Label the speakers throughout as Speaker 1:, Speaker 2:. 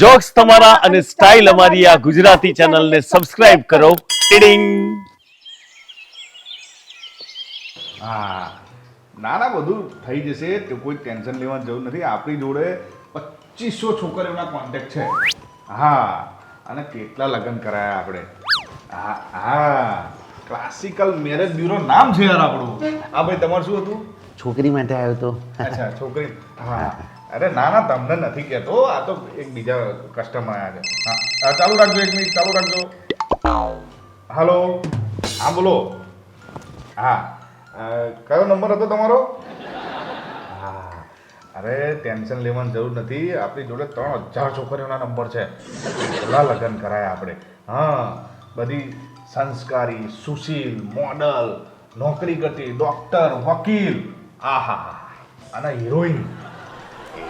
Speaker 1: Jokes તમારા અને style અમારી આ ગુજરાતી ચેનલને સબસ્ક્રાઇબ કરો. ટીડિંગ
Speaker 2: હા. ના ના, બધું થઈ જશે. તો કોઈ ટેન્શન લેવાની જરૂર નથી. આપણી જોડે પચીસો છોકરીઓના કોન્ટેક્ટ છે. હા. અને કેટલા લગ્ન કરાયા આપણે. હા હા. ક્લાસિકલ મેરેજ બ્યુરો નામ છે યાર આપણું. હા, ભાઈ, તમારું શું હતું?
Speaker 3: છોકરી માટે આવ્યો તો.
Speaker 2: અચ્છા છોકરી. હા. અરે ના ના તમને નથી કહેતો. આ તો એક બીજા કસ્ટમર આવ્યા છે. હા. ચાલુ રાખજો એક મિનિટ ચાલુ રાખજો. હાલો હા બોલો. હા. કયો નંબર હતો તમારો? હા. અરે ટેન્શન લેવાની જરૂર નથી. આપણી જોડે ત્રણ હજાર છોકરીઓના નંબર છે. કેટલા લગ્ન કરાયા આપણે. હા. બધી સંસ્કારી સુશીલ મોડલ નોકરી કરતી ડોક્ટર વકીલ. આહા. અને હિરોઈન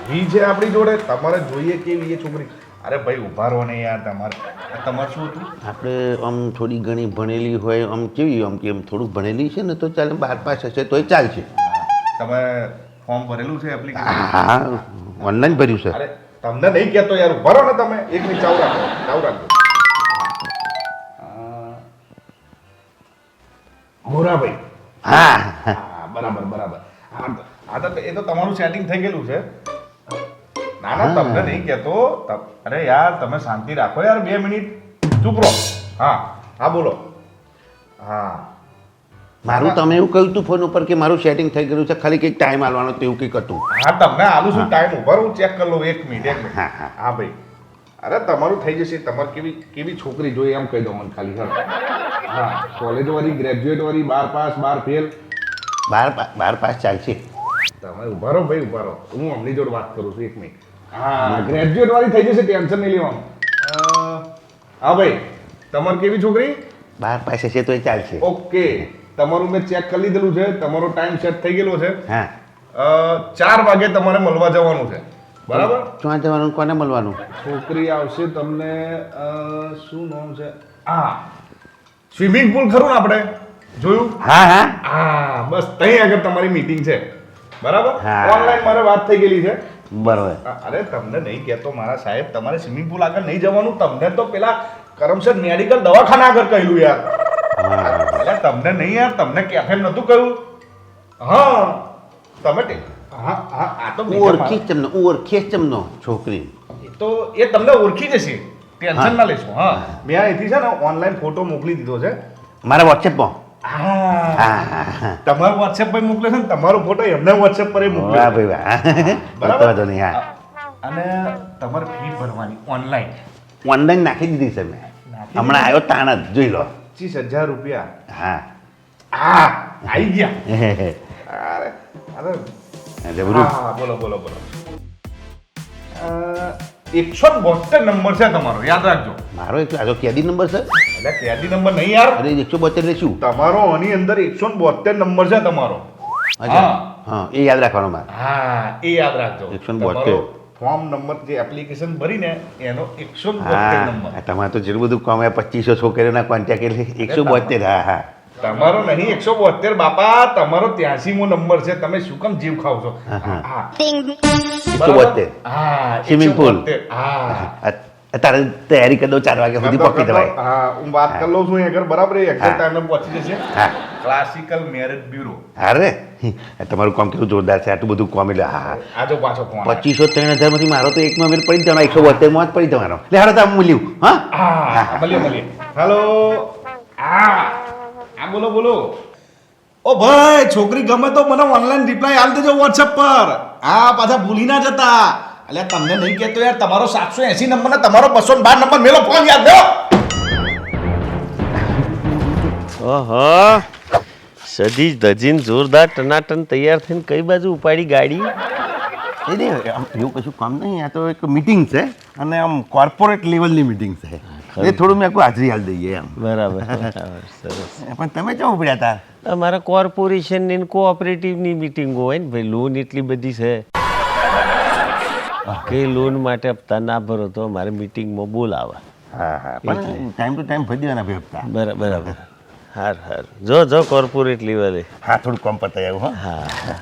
Speaker 2: એવી છે આપણી જોડે? તમારે જોઈએ કેવી એ છોકરી? અરે ભાઈ ઊભા રહો ને યાર તમારે. તમારે શું હતું?
Speaker 3: આપણે આમ થોડી ઘણી ભણેલી હોય આમ કેવી આમ કે આમ થોડું ભણેલી છે ને તો ચાલે બાર પાસ હશે તોય ચાલશે.
Speaker 2: તમે ફોર્મ ભરેલું છે એપ્લિકેશન
Speaker 3: હા ઓનલાઈન ભર્યું છે
Speaker 2: અરે તમને નહીં કહેતો યાર ઊભા રહો ને તમે. એક મિનિટ ચાવ રાખો ચાવ રાખો
Speaker 3: હા.
Speaker 2: હા બરાબર બરાબર. હા તો- એ તો તમારું સેટિંગ થઈ ગયેલું છે. ના ના તમને નહીં કહેતો. તમ- અરે યાર તમે શાંતિ રાખો યાર બે મિનિટ. ચૂપ રહો. હા હા બોલો. હા.
Speaker 3: મારું તમે એવું કહ્યું હતું ફોન ઉપર કે મારું સેટિંગ થઈ ગયું છે ખાલી કંઈક ટાઈમ આલવાનો તો એવું કંઈક હતું.
Speaker 2: હા તમને આલું છું ટાઈમ ઉપર હું ચેક કરી લઉં એક મિનિટ એક મિનિટ.
Speaker 3: હા, હા.
Speaker 2: ભાઈ. અરે તમારું થઈ જશે. તમારે કેવી કેવી છોકરી જોઈએ એમ કહી દો મને ખાલી હા. હા કોલેજ વાળી ગ્રેજ્યુએટ વાળી બાર પાસ બાર ફેલ
Speaker 3: બાર બાર પાસ ચાલશે.
Speaker 2: તમે ઊભા રહો ભાઈ ઊભા રહો. હું અમની જોડે વાત કરું છું એક મિનિટ. હા. ગ્રેજ્યુએટ વાળી થઈ જશે ટેન્શન નહીં લેવાનું. હા ભાઈ તમારે કેવી છોકરી?
Speaker 3: બાર પાસે છે તો એ ચાલશે.
Speaker 2: ઓકે. તમારું મેં ચેક કરી લીધેલું છે તમારો ટાઈમ સેટ થઈ ગયેલો છે.
Speaker 3: હા.
Speaker 2: અ, ચાર વાગે તમારે મળવા જવાનું છે. બરાબર?
Speaker 3: ક્યાં જવાનું કોને મળવાનું?
Speaker 2: છોકરી આવશે તમને શું નામ છે? હા સ્વિમિંગ પુલ ખરું ને આપણે? જોયું?
Speaker 3: હા હા.
Speaker 2: હા બસ ત્યાં આગળ તમારી મીટિંગ છે. બરાબર. ઓનલાઈન મારે વાત થઈ ગયેલી છે.
Speaker 3: બરાબર.
Speaker 2: અરે તમને નહીં કહેતો મારા સાહેબ તમારે સ્વિમિંગ પુલ આગળ નહીં જવાનું. તમને તો પેલા કરમસદ મેડિકલ દવાખાના આગળ કહેલું યાર. એટલે તમને નહીં યાર તમને કેફે નતું કહ્યું? હા. તમે હા હા આ તો
Speaker 3: ઓળખી તમને ઓળખી તમને છોકરી.
Speaker 2: તો એ તમને ઓળખી જશે. ટેન્શન ના લેશો હા. મેં અહીંથી છે ને ઓનલાઈન ફોટો મોકલી દીધો છે.
Speaker 3: મારા વોટ્સએપમાં
Speaker 2: હા. તમારો વોટ્સએપ પર મોકલે છે ને તમારો ફોટો એમને વોટ્સએપ પર
Speaker 3: વાહ
Speaker 2: મોકલ્યો
Speaker 3: ભાઈ વાહ.
Speaker 2: બરાબર?
Speaker 3: નહીં હા.
Speaker 2: અને તમારે ફી ભરવાની ઓનલાઈન
Speaker 3: ઓનલાઈન નાખી દીધી છે મેં. હમણાં આવ્યો તાણ જ જોઈ લો.
Speaker 2: પચીસ હજાર રૂપિયા.
Speaker 3: હા.
Speaker 2: હા આવી ગયા. અરે અરે. બોલો બોલો બોલો. એકસો બોતેર નંબર છે તમારો યાદ રાખજો.
Speaker 3: મારો એક આજો કેદી નંબર છે?
Speaker 2: એટલે કેદી નંબર નહીં યાર.
Speaker 3: અરે એકસો બોતેર ને શું?
Speaker 2: તમારો આની અંદર એકસો બોતેર નંબર છે તમારો.
Speaker 3: અચ્છા.
Speaker 2: હા.
Speaker 3: હા એ યાદ રાખવાનો મારે.
Speaker 2: હા એ યાદ રાખજો.
Speaker 3: 172.
Speaker 2: ફોર્મ નંબર જે એપ્લિકેશન ભરીને એનો એકસો બોતેર નંબર.
Speaker 3: હા તમારે તો જેટલું બધું કામ પચીસો છોકરીઓના કોન્ટેક્ટ એટલે એકસો બોતેર હા હા.
Speaker 2: તમારો નહીં એકસો બોતેર બાપા તમારો ત્યાસી મો નંબર છે. તમે શું કામ જીવ ખાવ છો?
Speaker 3: એકસો બોતેર.
Speaker 2: હા
Speaker 3: pool.
Speaker 2: 172. હા
Speaker 3: અત્યારે તૈયારી કરી ચાર વાગ્યા સુધી પકી જવાય
Speaker 2: હા હું વાત કરી લઉં છું આગળ બરાબર એક્ઝેક્ટ. ટાઈમે પહોંચી જશે.
Speaker 3: હા.
Speaker 2: ક્લાસિકલ મેરેજ બ્યુરો
Speaker 3: અરે તમારું કામ કેટલું જોરદાર છે? આટલું બધું કામ એટલે હા આ
Speaker 2: આજો પાછો ફોન
Speaker 3: પચીસો ત્રણ હજારમાંથી મારો તો એકમાં મેળ પડી જવાનો એકસો બોતેરમાં જ પડી જવાનો. એટલે હારો તમે મૂલ્યું હા?
Speaker 2: હા મળીએ મળીએ. હેલો હા. હા બોલો બોલો. ઓ ભાઈ છોકરી ગમે તો મને ઓનલાઈન રિપ્લાય આલ દેજો વોટ્સએપ પર. હા પાછા ભૂલી ના જતા. એટલે તમને નહીં કહેતો યાર તમારો સાતસો એસી નંબર ને તમારો બસો બાર નંબર મેલો ફોન યાદ દો
Speaker 1: ઓહો સજી ધજીન જોરદાર ટનાટન તૈયાર થઈને કઈ બાજુ ઉપાડી ગાડી?
Speaker 3: એ નહીં આમ એવું કશું કામ નહીં આ તો એક મીટિંગ છે અને આમ કોર્પોરેટ લેવલની મીટિંગ છે. એ થોડું મેં આખું હાજરી હાલ દઈએ એમ.
Speaker 1: બરાબર બરાબર સરસ.
Speaker 3: પણ તમે ચો ઉપડ્યા હતા
Speaker 1: અમારા કોર્પોરેશનની ને કોઓપરેટિવની મિટિંગો હોય ને ભાઈ લોન એટલી બધી છે. કે લોન માટે હપ્તા ના ભરો તો મારે મિટિંગમાં બોલાવે.
Speaker 3: હા હા. પણ ટાઈમ ટુ ટાઈમ ભરી દેવાના ભાઈ હપ્તા.
Speaker 1: બરાબર બરાબર. હાર હાર. જો જો કોર્પોરેટ લેવલે
Speaker 3: હા થોડું કોમ પતાય આવું હા.
Speaker 1: હા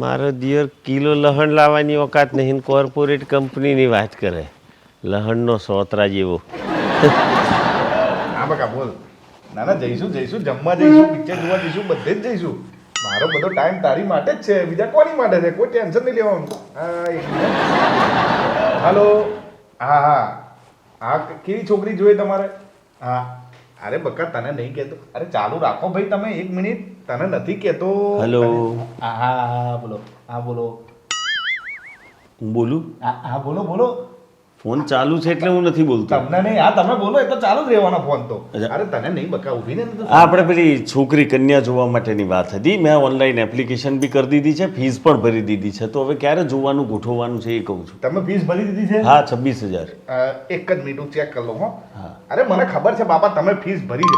Speaker 1: મારો દિયર કિલો લહણ લાવવાની ઓકાત નહીં કોર્પોરેટ કંપનીની વાત કરે. લહણનો સોતરા જેવો.
Speaker 2: હા બકા બોલ. ના ના જઈશું જઈશું જમવા જઈશું પિક્ચર જોવા જઈશું બધે જ જઈશું. મારો બધો ટાઈમ તારી માટે જ છે. બીજા કોની માટે છે? કોઈ ટેન્શન નહીં લેવાનું. હાલો હા હા. હા કેવી છોકરી જોઈએ તમારે? હા. અરે બકા તને નહીં કહેતો. અરે ચાલુ રાખો ભાઈ તમે એક મિનિટ તને નથી કહેતો.
Speaker 1: હેલો
Speaker 2: હા હા હા બોલો. હા બોલો.
Speaker 1: હું બોલું?
Speaker 2: હા હા બોલો બોલો.
Speaker 1: ફોન ચાલુ છે એટલે હું નથી બોલતો.
Speaker 2: તમને નહીં આ તમે બોલો એ તો ચાલુ જ રહેવાનો ફોન તો. અરે તને નહીં બકા ઊભી ને
Speaker 1: આપણે પેલી છોકરી કન્યા જોવા માટેની વાત હતી. મેં ઓનલાઈન એપ્લિકેશન બી કરી દીધી છે ફીસ પણ ભરી દીધી છે. તો હવે ક્યારે જોવાનું ગોઠવવાનું છે એ કહું છું.
Speaker 2: તમે ફીસ ભરી દીધી છે?
Speaker 1: હા છવ્વીસ હજાર.
Speaker 2: એક જ મિનિટ ચેક કરી લો હો.
Speaker 1: હા.
Speaker 2: અરે મને ખબર છે બાપા તમે ફીસ ભરી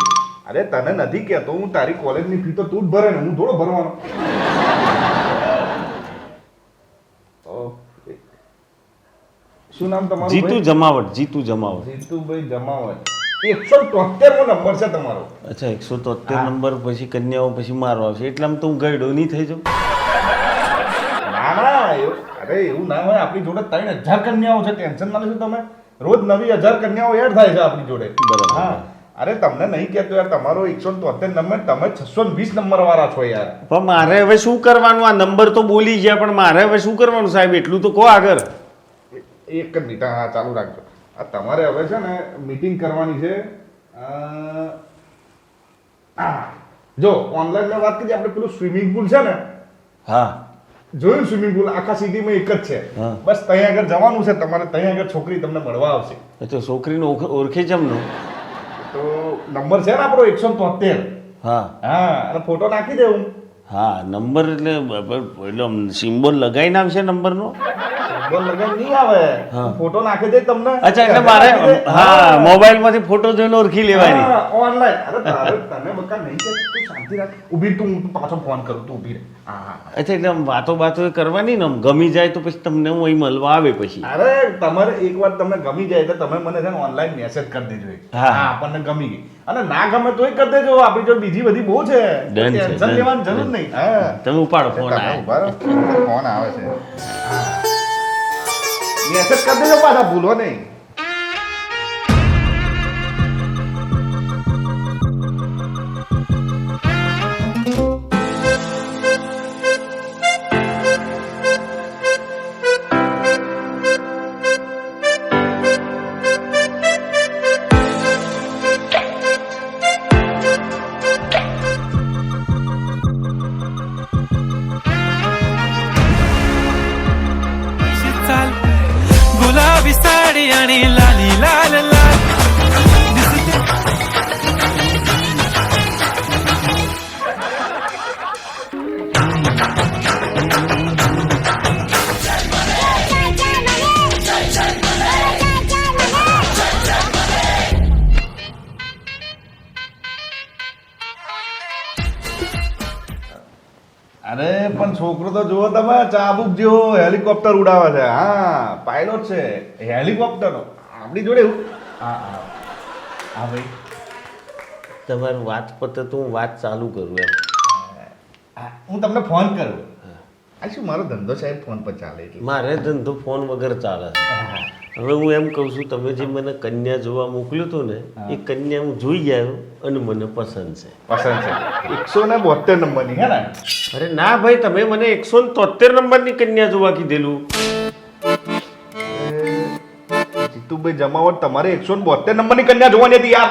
Speaker 2: અરે તને નથી કહેતો હું તારી કોલેજની ફી તો તું જ ભરે ને હું થોડો ભરવાનો. શું નામ તમારું
Speaker 1: જીતુ જમાવટ જીતુ જમાવટ.
Speaker 2: જીતુભાઈ જમાવટ. એકસો તોતેરનો નંબર છે તમારો.
Speaker 1: અચ્છા એકસો તોતેર નંબર પછી કન્યાઓ પછી મારો આવશે. એટલામાં તો હું ગયડો નહીં થઈ જાઉં.
Speaker 2: ના ના અરે એવું ના હોય. આપણી જોડે ત્રણ હજાર કન્યાઓ છે. ટેન્શન ના લેશો તમે. રોજ નવી હજાર કન્યાઓ એડ થાય છે આપણી જોડે.
Speaker 1: બરાબર.
Speaker 2: હા. અરે તમને નહીં કહેતો યાર તમારો એકસો તોતેર નંબર તમે છસો વીસ નંબર વાળા છો યાર.
Speaker 1: પણ મારે હવે શું કરવાનું? આ નંબર તો બોલી ગયા પણ મારે હવે શું કરવાનું સાહેબ? એટલું તો કહો આગળ.
Speaker 2: એક જ મિનિટ હા ચાલુ રાખજો. આ તમારે હવે છે ને મીટિંગ કરવાની છે જો ઓનલાઈન મેં વાત કરી આપણે પેલું સ્વિમિંગ પુલ છે ને
Speaker 1: હા.
Speaker 2: જોયું સ્વિમિંગ પુલ આખા સિટીમાં એક જ છે. બસ ત્યાં આગળ જવાનું છે તમારે ત્યાં આગળ છોકરી તમને મળવા આવશે.
Speaker 1: તો છોકરીનો ઓળખ- ઓળખે ચમનો
Speaker 2: તો નંબર છે ને આપણો એકસો તોતેર.
Speaker 1: હા.
Speaker 2: હા અને ફોટો નાખી દે હું.
Speaker 1: નંબર એટલે એટલે સિમ્બોલ લગાવીને આવશે નંબરનો?
Speaker 2: સિમ્બોલ લગાવી નહીં આવે. ફોટો નાખી દે તમને.
Speaker 1: અચ્છા એટલે મારે હા મોબાઈલમાંથી ફોટો જોઈને ઓળખી લેવાની.
Speaker 2: ઓનલાઈન અરે તને બકા નહીં કે તું શાંતિ રાખ. ઊભી તું પાછો ફોન કરું તું ઊભી રહે. હા હા
Speaker 1: અચ્છા એટલે વાતો બાતો કરવાની ને ગમી જાય તો પછી તમને હું અહીં મળવા આવે પછી.
Speaker 2: અરે તમારે એકવાર તમને ગમી જાય તો તમે મને છે ને ઓનલાઈન મેસેજ કરી દેજો
Speaker 1: હા.
Speaker 2: આપણને ગમી ગઈ. અને ના ગમે તોય કરી દેજો. આપણી જો બીજી બધી બહુ છે. ટેન્શન લેવાની જરૂર નહીં.
Speaker 1: તમે ઉપાડો ફોન
Speaker 2: તમે
Speaker 1: આ.
Speaker 2: ઊભા રહો. ફોન આવે છે. મેસેજ કરી દેજો પાછા ભૂલો નહીં છોકરો તો જુઓ તમે ચાબુક જેવો હેલિકોપ્ટર ઉડાવે છે. હા પાયલોટ છે. હેલિકોપ્ટર આપણી જોડે એવું. હા હા. હા ભાઈ.
Speaker 1: તમારું વાત પતે તો હું વાત ચાલુ કરું એમ.
Speaker 2: હા, હું તમને ફોન કરું. આ શું મારો ધંધો સાહેબ ફોન પર ચાલે એટલે
Speaker 1: મારે ધંધો ફોન વગર ચાલે છે. હવે હું એમ કહું છું તમે જે મને કન્યા જોવા મોકલ્યું હતું ને એ કન્યા હું જોઈ આવ્યો અને મને પસંદ છે.
Speaker 2: પસંદ છે. એકસો ને બોતેર નંબરની હે ને?
Speaker 1: અરે ના ભાઈ તમે મને એકસો ને તોતેર નંબરની કન્યા જોવા કીધેલું.
Speaker 2: જીતુભાઈ જમાવટ તમારે એકસો ને બોતેર નંબરની કન્યા જોવાની હતી યાર.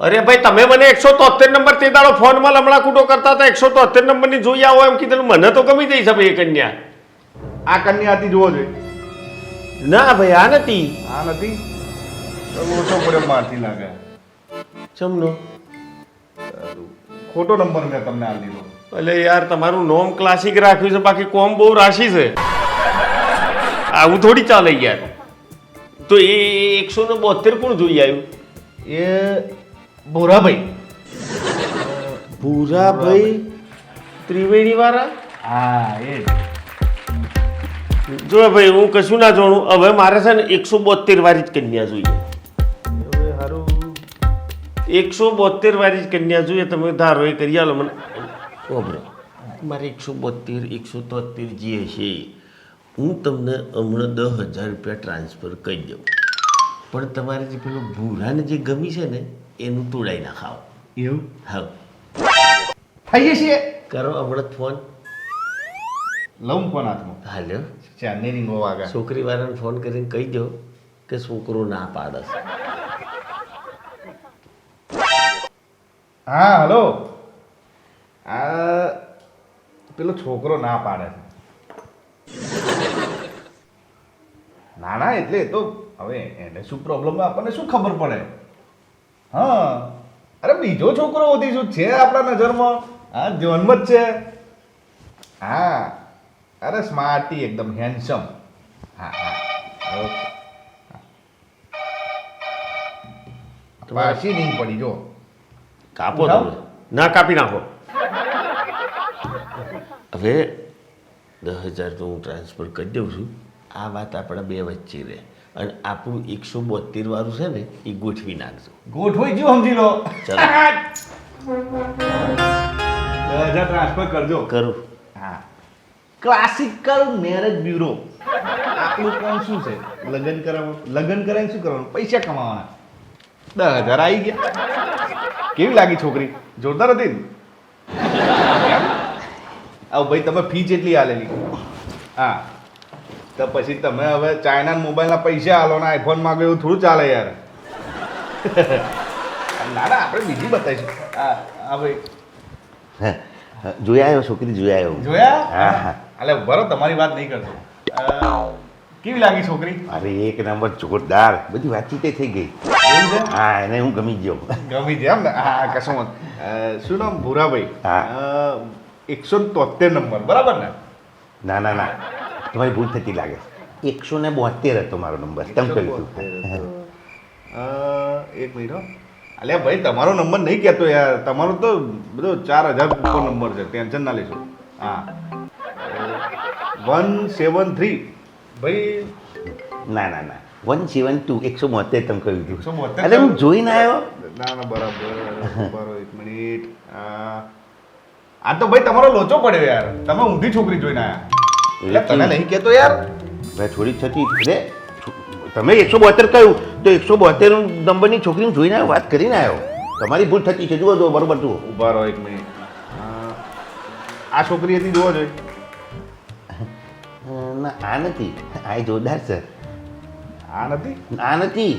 Speaker 1: અરે ભાઈ તમે મને એકસો તોતેર નંબર તે દાડો ફોનમાં લમણા કૂટો કરતા હતા એકસો તોતેર નંબરની જોઈ આવો એમ કીધેલું. મને તો ગમી જઈ છે ભાઈ એ કન્યા.
Speaker 2: આ કન્યા હતી જોવો જોઈએ.
Speaker 1: ના ભાઈ આ નથી.
Speaker 2: આ નથી? ઓછો પડ્યો મારથી લાગે.
Speaker 1: ચમનો?
Speaker 2: ખોટો નંબર મેં તમને આ દીધો
Speaker 1: એટલે યાર તમારું નોમ ક્લાસિક રાખ્યું છે બાકી કોમ બહુ રાશી છે. આવું થોડી ચાલે યાર. તો એ એકસો ને બોતેર કોણ જોઈ આવ્યું?
Speaker 2: એ ભોરાભાઈ.
Speaker 1: ભૂરાભાઈ? ત્રિવેણી વાળા
Speaker 2: હા એ
Speaker 1: જો ભાઈ હું કશું ના જાણું. હવે મારે છે ને એકસો બોતેર વાળી જ કન્યા જોઈએ.
Speaker 2: સારું
Speaker 1: એકસો બોતેર વાળી જ કન્યા જોઈએ. તમે ધારો એ કરી આલો મને. ઓબરો મારે એકસો બોતેર એકસો તોતેર જે હશે હું તમને હમણાં દસ હજાર રૂપિયા ટ્રાન્સફર કરી દઉં. પણ તમારે જે પેલો ભૂરાને જે ગમી છે ને એનું તોડાઈ નાખાવ.
Speaker 2: એવું?
Speaker 1: હા.
Speaker 2: થઈ જશે.
Speaker 1: કરો હમણાં ફોન.
Speaker 2: લઉં ફોન હાથમાં.
Speaker 1: હાલ્યો
Speaker 2: ચાંદની રીંગો વાગે
Speaker 1: છોકરી વાળાને ફોન કરીને કહી દો કે છોકરો ના પાડે. છે
Speaker 2: હા હલો. આ પેલો છોકરો ના પાડે છે. ના ના એટલે તો હવે એને શું પ્રોબ્લેમ આપણને શું ખબર પડે? હા. અરે બીજો છોકરો વધી શું છે આપણા નજરમાં? હા જન્મ જ છે. હા. અરે સ્માર્ટી એકદમ હેન્ડસમ હા હા. ઓકે પાછી નહીં પડી જો.
Speaker 1: કાપો. તમે. ના કાપી નાખો. હવે દસ હજાર તો હું ટ્રાન્સફર કરી દઉં છું. આ વાત આપણા બે વચ્ચે રહે. અને આપણું એકસો બોતેર વાળું છે ને એ ગોઠવી નાખજો.
Speaker 2: ગોઠવી જો સમજી લો.
Speaker 1: ચાલો.
Speaker 2: દસ હજાર ટ્રાન્સફર કરજો.
Speaker 1: કરું.
Speaker 2: ક્લાસિકલ મેરેજ બ્યુરો આપણું કામ શું છે? લગ્ન કરાવવાનું. લગ્ન કરાવીને શું કરવાનું? પૈસા કમાવાના. દસ હજાર આવી ગયા. કેવી લાગી છોકરી? જોરદાર હતી ને? આવ ભાઈ તમે ફી જેટલી આલેલી. હા. તો પછી તમે હવે ચાઇના મોબાઈલના પૈસા આલો ને આઈફોન માગો એવું થોડું ચાલે યાર. ના ના આપણે બીજી બતાવીશું. હા હા ભાઈ.
Speaker 3: હા, આવ્યો છોકરી જોઈ આવ્યો.
Speaker 2: જોયા?
Speaker 3: હા, હા.
Speaker 2: અલે બરો તમારી વાત નહીં કરતો. કેવી લાગી છોકરી?
Speaker 3: અરે એક નંબર જોરદાર. બધી વાતચીત થઈ ગઈ. હા એને હું ગમી ગયો.
Speaker 2: ગમી ગયો એમ ને? હા કશું. શું નામ? ભૂરાભાઈ.
Speaker 3: હા.
Speaker 2: એકસો તોતેર નંબર. બરાબર ને?
Speaker 3: ના ના ના. તમારી ભૂલ થતી લાગે. એકસો ને બોતેર હતો મારો નંબર. તેમ કહ્યું
Speaker 2: એક મિનિટ અલે ભાઈ તમારો નંબર નહીં કહેતો યાર. તમારો તો બધો ચાર હજાર નંબર છે. ટેન્શન ના લેશો. હા. વન સેવન થ્રી ભાઈ
Speaker 3: ના ના ના. વન સેવન ટુ એકસો બોતેર તમે કહ્યું હતું.
Speaker 2: 172
Speaker 3: અરે હું જોઈને આવ્યો.
Speaker 2: ના ના બરાબર બરાબર એક મિનિટ. આ તો ભાઈ તમારો લોચો પડ્યો યાર. તમે ઊંધી છોકરી જોઈને આવ્યા એટલે તને નહીં કહેતો યાર.
Speaker 3: ભાઈ થોડી થતી તમે એકસો બોતેર કહ્યું તો એકસો બોતેર નંબરની છોકરીને જોઈને આવ્યો વાત કરીને આવ્યો. તમારી ભૂલ થતી છે જુઓ જુઓ બરોબર જુઓ.
Speaker 2: રહો એક મિનિટ. આ- છોકરી હતી જોવો જોઈએ.
Speaker 3: ના આ નથી. આ એ જોરદાર છે.
Speaker 2: આ નથી?
Speaker 3: આ નથી.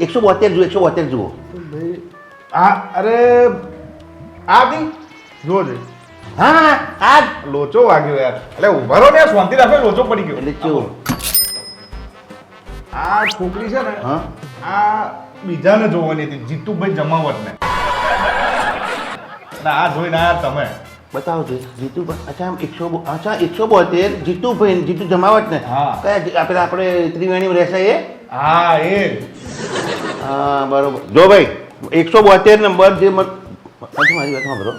Speaker 3: એકસો બોતેર જુઓ એકસો બોતેર જુઓ.
Speaker 2: આ અરે આ હતી જુઓ જોઈએ
Speaker 3: હા આ
Speaker 2: લોચો વાગ્યો યાર. એટલે ઉભરો ને શાંતિ રાખે લોચો પડી ગયો.
Speaker 3: એટલે ચો
Speaker 2: આ છોકરી છે ને આ બીજાને જોવાની હતી જીતુભાઈ જમાવટ ને આ જોઈને આ તમે.
Speaker 3: બતાવો છે જીતુભાઈ અચ્છા એકસો બો- અચ્છા એકસો બોતેર જીતુભાઈ જીતુ જમાવટ ને.
Speaker 2: હા.
Speaker 3: કયા આપણે આપણે ત્રિવેણી રહેશે એ?
Speaker 2: હા એ.
Speaker 3: હા બરોબર. જો ભાઈ. એકસો બોતેર નંબર જે મારી વાત સાંભળો.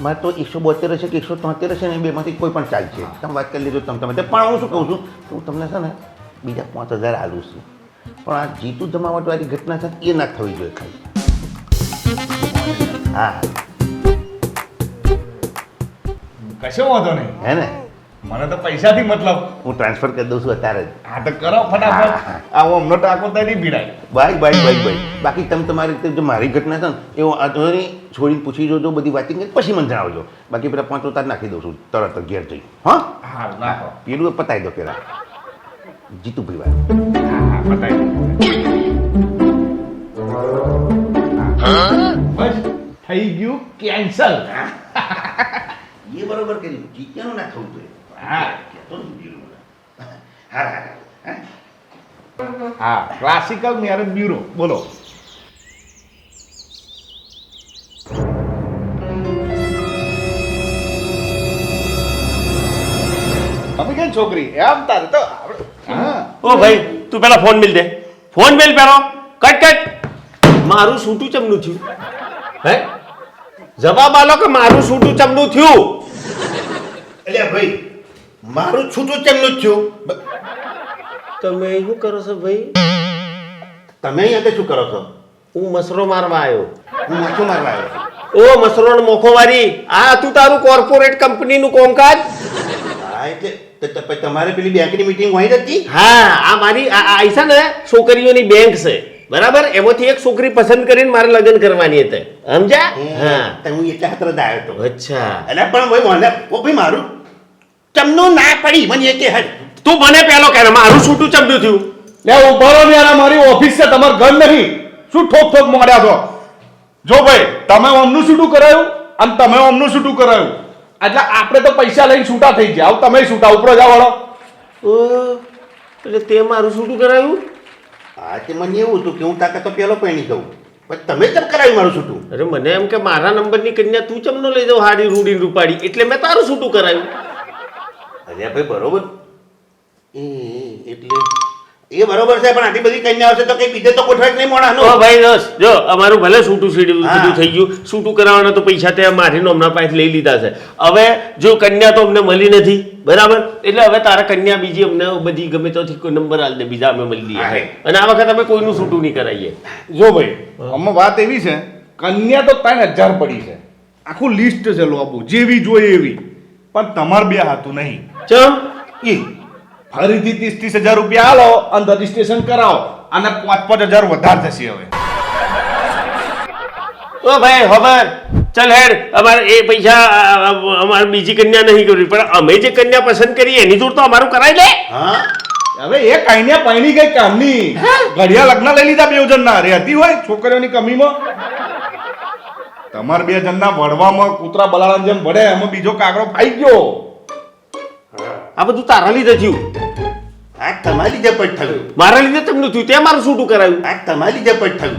Speaker 3: મારે તો એકસો બોતેર હશે કે એકસો તોતેર હશે ને બેમાંથી કોઈ પણ ચાલશે તમે વાત કરી લીધો તમે તમે પણ હું શું કહું છું? હું તમને છે ને બીજા પાંચ હજાર આલું છું. પણ આ જીતુ જમાવટવાળી ઘટના છે એ ના થવી જોઈએ ખાલી. હા.
Speaker 2: કશો વાંધો નહીં.
Speaker 3: હે ને?
Speaker 2: મને તો પૈસાથી મતલબ.
Speaker 3: હું ટ્રાન્સફર કરી દઉં છું અત્યારે જ.
Speaker 2: હા તો કરો ફટાફટ. આવો અમને ટાંકો તો નહીં ભીડાય
Speaker 3: બાઈક બાઈક બાય બાય બાકી તમે તમારી રીતે જો મારી ઘટના છે ને એવું આ ધોરણી છોડીને પૂછી જોજો બધી વાતચીત પછી મને જણાવજો. બાકી પેલા પાંચ ઉતાર નાખી દઉં છું તરત ઘેર જઈ હા?
Speaker 2: હા નાખો.
Speaker 3: પેલું પતાવી દો પેલા. જીતુ ભાઈ વાત
Speaker 2: હા? પતાવી બસ થઈ ગયું કેન્સલ
Speaker 3: એ બરોબર કર્યું. જીત્યાનું ના થવું જોઈએ.
Speaker 2: હા.
Speaker 3: કહેતો ને બીજું હા હા હા.
Speaker 2: હા ક્લાસિકલ મેરેજ બ્યુરો. બોલો. છોકરી? એમ તારે તો
Speaker 1: ઓ ભાઈ તું પેલા ફોન મિલ દે. ફોન મિલ પેલો. Cut cut. મારું સૂટું ચમનું થયું. હે? જવાબ આલો કે મારું સૂટું ચમનું થયું?
Speaker 3: એટલે ભાઈ મારું છૂટું ચમનું છું
Speaker 1: તમે શું કરો છો ભાઈ?
Speaker 3: તમે અહીંયા શું કરો છો?
Speaker 1: હું મસરો મારવા આવ્યો.
Speaker 3: હું મસરો મારવા આવ્યો
Speaker 1: ઓ મોખો મોખોવારી આ તું તારું કોર્પોરેટ કંપનીનું કોમકાજ?
Speaker 3: હા એટલે તમારે પેલી બેંકની મીટિંગ હોય હતી?
Speaker 1: હા આ મારી આ આ ને છોકરીઓની બેંક છે. બરાબર? એમાંથી એક છોકરી પસંદ કરીને મારે લગ્ન કરવાની હતી. સમજ્યા? હા
Speaker 3: તો હું એટલે હાથ આવ્યો હતો
Speaker 1: અચ્છા.
Speaker 3: એટલે પણ ભાઈ મને ઓ ભાઈ મારું ચમનું ના પડી મને એ કે હડ
Speaker 1: તું મને પેલો કે મારું છૂટું ચમડ્યું થયું.
Speaker 2: લે ઊભો રહો ને યાર આ મારી ઓફિસ છે તમારું ઘર નહીં શું ઠોક ઠોક મોડ્યા છો? જો ભાઈ તમે અમનું છૂટું કરાયું અને તમે અમનું છૂટું કરાયું. એટલે આપણે તો પૈસા લઈને છૂટા થઈ ગયા. આવ તમે છૂટા ઉપરો જાવ વાળો
Speaker 1: એટલે તે મારું છૂટું કરાયું?
Speaker 3: હા તે મને એવું હતું કે હું તાકાત તો પેલો પૈણી દઉં. પણ તમે કેમ કરાવ્યું મારું છૂટું?
Speaker 1: અરે મને એમ કે મારા નંબરની કન્યા તું ચમનો લઈ જાવ હાડી રૂડી રૂપાડી એટલે મેં તારું છૂટું કરાયું.
Speaker 3: અરે ભાઈ બરોબર? એ એટલે એ બરોબર છે પણ આટલી બધી કન્યા આવશે તો કઈ બીજે તો કોઠવાય જ નહીં
Speaker 1: ઓ
Speaker 3: મોણાનું
Speaker 1: ભાઈ દસ જો અમારું ભલે સૂટું સીડ્યું
Speaker 3: હા.
Speaker 1: થઈ ગયું. સૂટું કરાવવાના તો પૈસા તે મારી હમણાં પાસે લઈ લીધા છે. હવે જો કન્યા તો અમને મળી નથી બરાબર? એટલે હવે તારા કન્યા બીજી અમને બધી ગમે તો કોઈ નંબર આલ દે બીજા અમે મળી લઈએ. અને આ વખત અમે કોઈનું સૂટું નહીં કરાવીએ.
Speaker 2: જો ભાઈ આમાં વાત એવી છે કન્યા તો ત્રણ હજાર પડી છે. આખું લિસ્ટ છે લોબુ જેવી જોઈએ એવી. પણ તમાર બે હાથું નહીં.
Speaker 1: ચમ?
Speaker 2: એ ફરીથી ત્રીસ ત્રીસ હજાર રૂપિયા આલો અને રજીસ્ટ્રેશન કરાવો અને પાંચ પાંચ હજાર વધારે થશે હવે.
Speaker 1: ઓ ભાઈ ખબર ચલ હેડ અમારે એ પૈસા અમારે બીજી કન્યા નહીં કરવી પણ અમે જે કન્યા પસંદ કરીએ એની જોડ તો અમારું કરાવી લે.
Speaker 3: હા?
Speaker 2: હવે એ કાંઈ પૈણી કઈ કામની. ઘડિયા લગ્ન લઈ લીધા બે જણના રહેતી હોય છોકરીઓની કમીમાં. તમાર બે જણના વડવામાં કૂતરા બલાળાની જેમ વડે એમાં બીજો કાગડો ફાઈ ગયો.
Speaker 1: આ બધું તારા લીધે થયું.
Speaker 3: આ તમારી ઝપટ થયું.
Speaker 1: મારા લીધે તમને થયું તે મારું છૂટું કરાયું.
Speaker 3: આ તમારી ઝપટ થયું.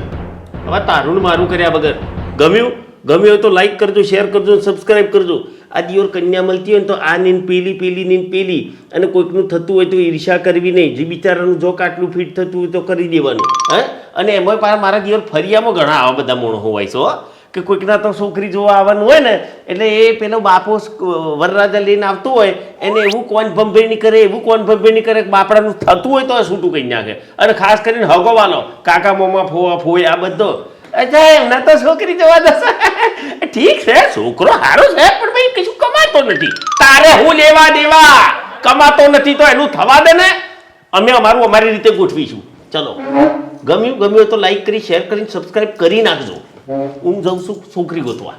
Speaker 1: હવે તારું ને મારું કર્યા વગર. ગમ્યું? ગમ્યું હોય તો લાઈક કરજો શેર કરજો સબસ્ક્રાઇબ કરજો. આ દિયોર કન્યા મળતી હોય ને તો આ નીન પેલી પેલી નીન પેલી. અને કોઈકનું થતું હોય તો ઈર્ષા કરવી નહીં. જે બિચારાનું જો કાટલું ફિટ થતું હોય તો કરી દેવાનું. હે? અને એમાં પાછા મારા દિયોર ફરિયામાં ઘણા આવા બધા મોણો હોવાય છે હો. કે કોઈકના તો છોકરી જોવા આવવાનું હોય ને, એટલે એ પેલો બાપો વરરાજા લઈને આવતો હોય, એને એવું કોણ ભંભેણી કરે, એવું કોણ ભંભેણી કરે બાપડાનું થતું હોય તો છૂટું કહી નાખે. અને ખાસ કરીને હગોવાનો, કાકા મોમાં ફોવા ફોય આ બધો. અચ્છા, એમને તો છોકરી જોવા જશે. ઠીક છે, છોકરો સારો છે, પણ ભાઈ કશું કમાતો નથી. તારે હું લેવા દેવા? કમાતો નથી તો એનું થવા દે ને. અમે અમારું અમારી રીતે ગોઠવીશું. ચલો. ગમ્યું? ગમ્યું તો લાઈક કરી શેર કરીને સબસ્ક્રાઈબ કરી નાખજો. હું જાઉં છું છોકરી ગોતવા